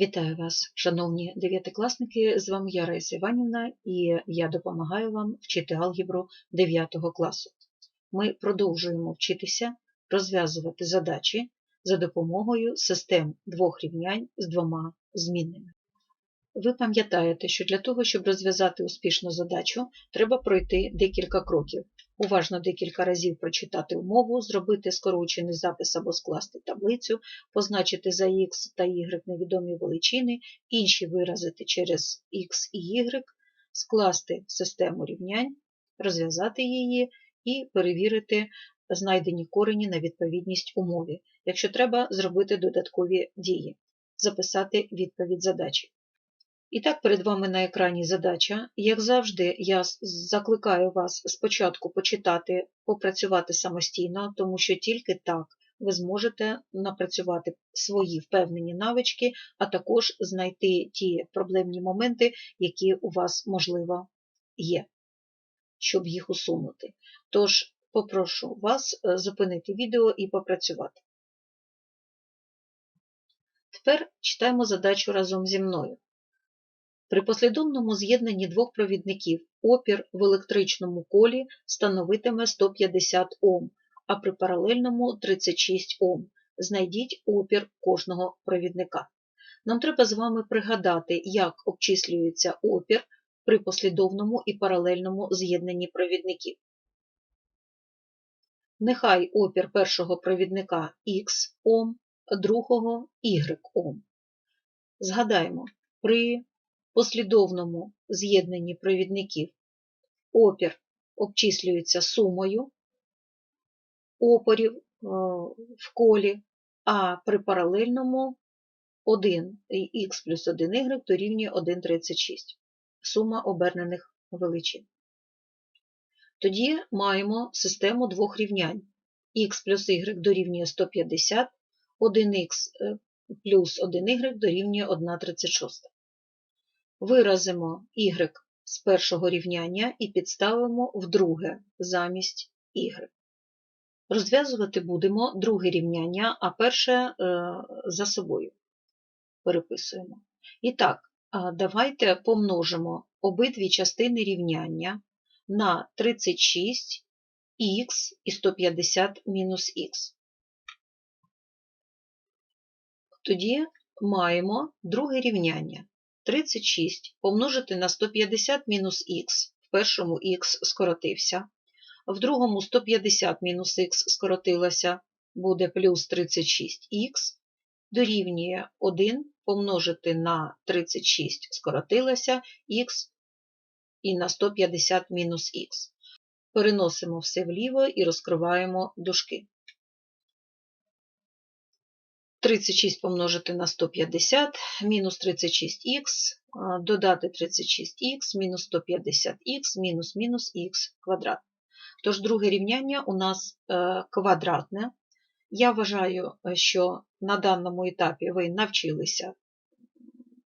Вітаю вас, шановні дев'ятикласники! З вами я Раїса Іванівна і я допомагаю вам вчити алгебру 9 класу. Ми продовжуємо вчитися розв'язувати задачі за допомогою систем двох рівнянь з двома змінними. Ви пам'ятаєте, що для того, щоб розв'язати успішну задачу, треба пройти декілька кроків. Уважно декілька разів прочитати умову, зробити скорочений запис або скласти таблицю, позначити за x та y невідомі величини, інші виразити через x і y, скласти систему рівнянь, розв'язати її і перевірити знайдені корені на відповідність умові. Якщо треба, зробити додаткові дії, записати відповідь задачі. І так, перед вами на екрані задача. Як завжди, я закликаю вас спочатку почитати, попрацювати самостійно, тому що тільки так ви зможете напрацювати свої впевнені навички, а також знайти ті проблемні моменти, які у вас, можливо, є, щоб їх усунути. Тож, попрошу вас е, зупинити відео і попрацювати. Тепер читаємо задачу разом зі мною. При послідовному з'єднанні двох провідників опір в електричному колі становитиме 150 Ом, а при паралельному 36 Ом. Знайдіть опір кожного провідника. Нам треба з вами пригадати, як обчислюється опір при послідовному і паралельному з'єднанні провідників. Нехай опір першого провідника Х Ом, другого Y Ом. Згадаємо, при послідовному з'єднанні провідників опір обчислюється сумою опорів е, в колі, а при паралельному 1 х плюс 1y дорівнює 1,36 сума обернених величин. Тоді маємо систему двох рівнянь. х плюс y дорівнює 150, 1х е, плюс 1y дорівнює 1,36. Виразимо y з першого рівняння і підставимо в друге замість y. Розв'язувати будемо друге рівняння, а перше е, за собою переписуємо. І так, давайте помножимо обидві частини рівняння на 36х і 150 мінус х. Тоді маємо друге рівняння. 36 помножити на 150 мінус х, в першому х скоротився, в другому 150 мінус х скоротилося, буде плюс 36х, дорівнює 1 помножити на 36 скоротилося х і на 150 мінус х. Переносимо все вліво і розкриваємо дужки. 36 помножити на 150, мінус 36х, додати 36х, мінус 150х, мінус мінус х квадрат. Тож друге рівняння у нас е, квадратне. Я вважаю, що на даному етапі ви навчилися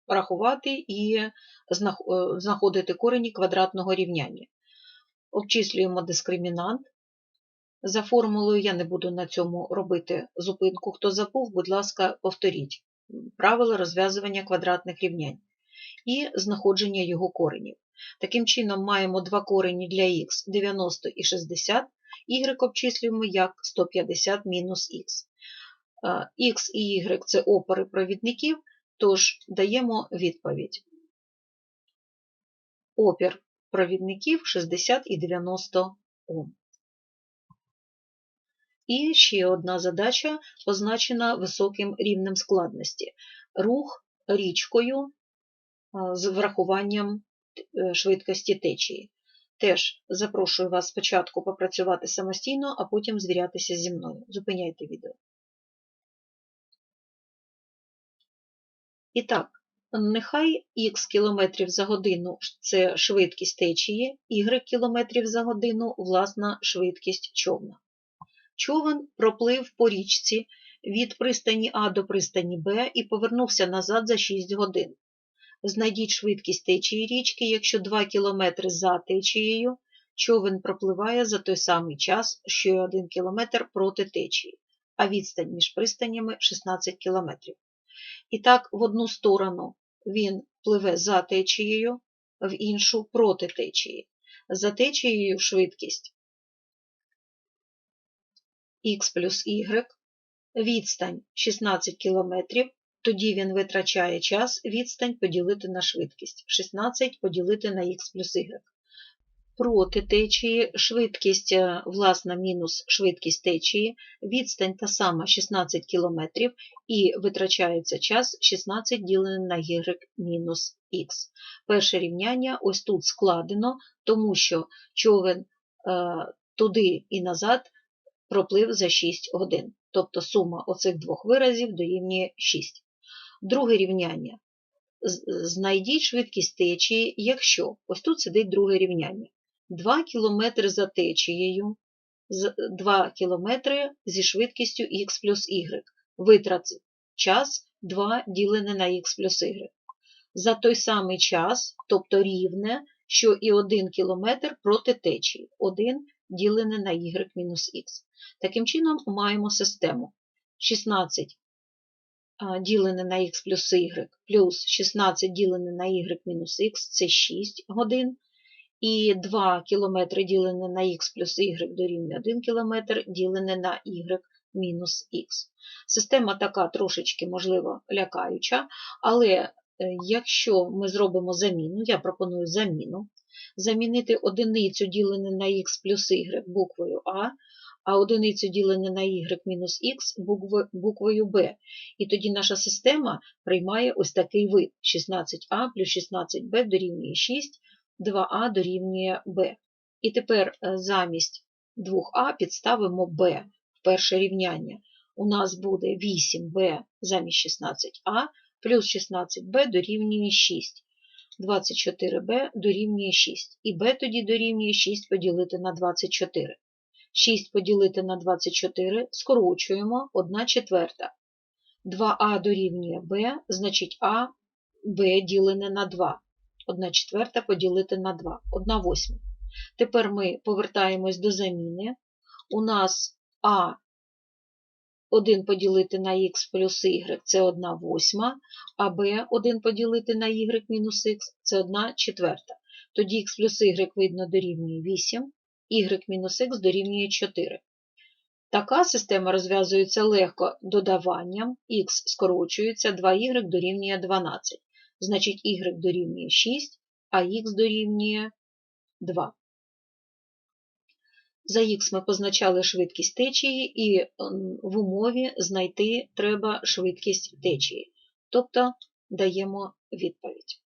рахувати і е, знаходити корені квадратного рівняння. Обчислюємо дискримінант. За формулою я не буду на цьому робити зупинку. Хто забув, будь ласка, повторіть правила розв'язування квадратних рівнянь і знаходження його коренів. Таким чином, маємо два корені для х 90 і 60, y обчислюємо як 150 мінус х. Х і y це опори провідників, тож даємо відповідь. Опір провідників 60 і 90 Ом. І ще одна задача позначена високим рівнем складності. Рух річкою з врахуванням е, швидкості течії. Теж запрошую вас спочатку попрацювати самостійно, а потім звірятися зі мною. Зупиняйте відео. І так, нехай х км за годину це швидкість течії, y км за годину власна швидкість човна. Човен проплив по річці від пристані А до пристані Б і повернувся назад за 6 годин. Знайдіть швидкість течії річки, якщо 2 км за течією човен пропливає за той самий час, що й 1 км проти течії, а відстань між пристанями 16 км. І так, в одну сторону він пливе за течією, в іншу проти течії. За течією швидкість х плюс y, відстань 16 км, тоді він витрачає час відстань поділити на швидкість. 16 поділити на х плюс y. Проти течії швидкість е, власна мінус швидкість течії, відстань та сама 16 км і витрачається час 16 ділене на y мінус х. Перше рівняння ось тут складено, тому що човен е, туди і назад проплив за 6 годин. Тобто сума оцих двох виразів дорівнює 6. Друге рівняння. Знайдіть швидкість течії, якщо ось тут сидить друге рівняння. 2 км за течією, 2 км зі швидкістю х плюс y. Витрат час 2 ділене на х плюс y. За той самий час, тобто рівне, що і 1 км проти течії. 1 ділене на y мінус х. Таким чином, маємо систему 16 ділене на х плюс y плюс 16 ділене на y мінус х це 6 годин. І 2 км ділене на х плюс y дорівнює 1 км ділене на y мінус х. Система така трошечки, можливо, лякаюча, але якщо ми зробимо заміну, я пропоную заміну, замінити одиницю ділене на х плюс y буквою А, а одиницю ділене на y мінус х буквою b. І тоді наша система приймає ось такий вид: 16а плюс 16b дорівнює 6, 2а дорівнює b. І тепер е, замість 2а підставимо b в перше рівняння. У нас буде 8b замість 16а плюс 16b дорівнює 6. 24b дорівнює 6. І b тоді дорівнює 6 поділити на 24. 6 поділити на 24 скорочуємо 1 четверта. 2а дорівнює b, значить а b ділене на 2. 1 четверта поділити на 2, 1 восьма. Тепер ми повертаємось до заміни. У нас а 1 поділити на х плюс y це 1 восьма, а b 1 поділити на y мінус х це 1 четверта. Тоді х плюс y видно дорівнює 8, y-х дорівнює 4. Така система розв'язується легко додаванням, х скорочується, 2y дорівнює 12. Значить, y дорівнює 6, а х дорівнює 2. За х ми позначали швидкість течії, і в умові знайти треба швидкість течії. Тобто даємо відповідь.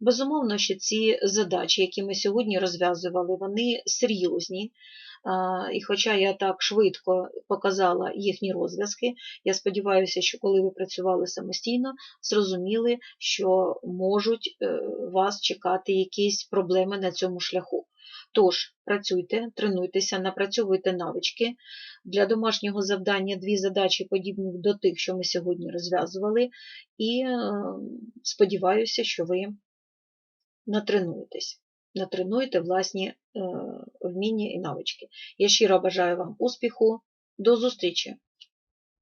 Безумовно, що ці задачі, які ми сьогодні розв'язували, вони серйозні. І хоча я так швидко показала їхні розв'язки, я сподіваюся, що коли ви працювали самостійно, зрозуміли, що можуть е, вас чекати якісь проблеми на цьому шляху. Тож, працюйте, тренуйтеся, напрацьовуйте навички. Для домашнього завдання дві задачі подібні до тих, що ми сьогодні розв'язували, і е, сподіваюся, що ви натренуєтесь, натренуєте власні е, вміння і навички. Я щиро бажаю вам успіху. До зустрічі!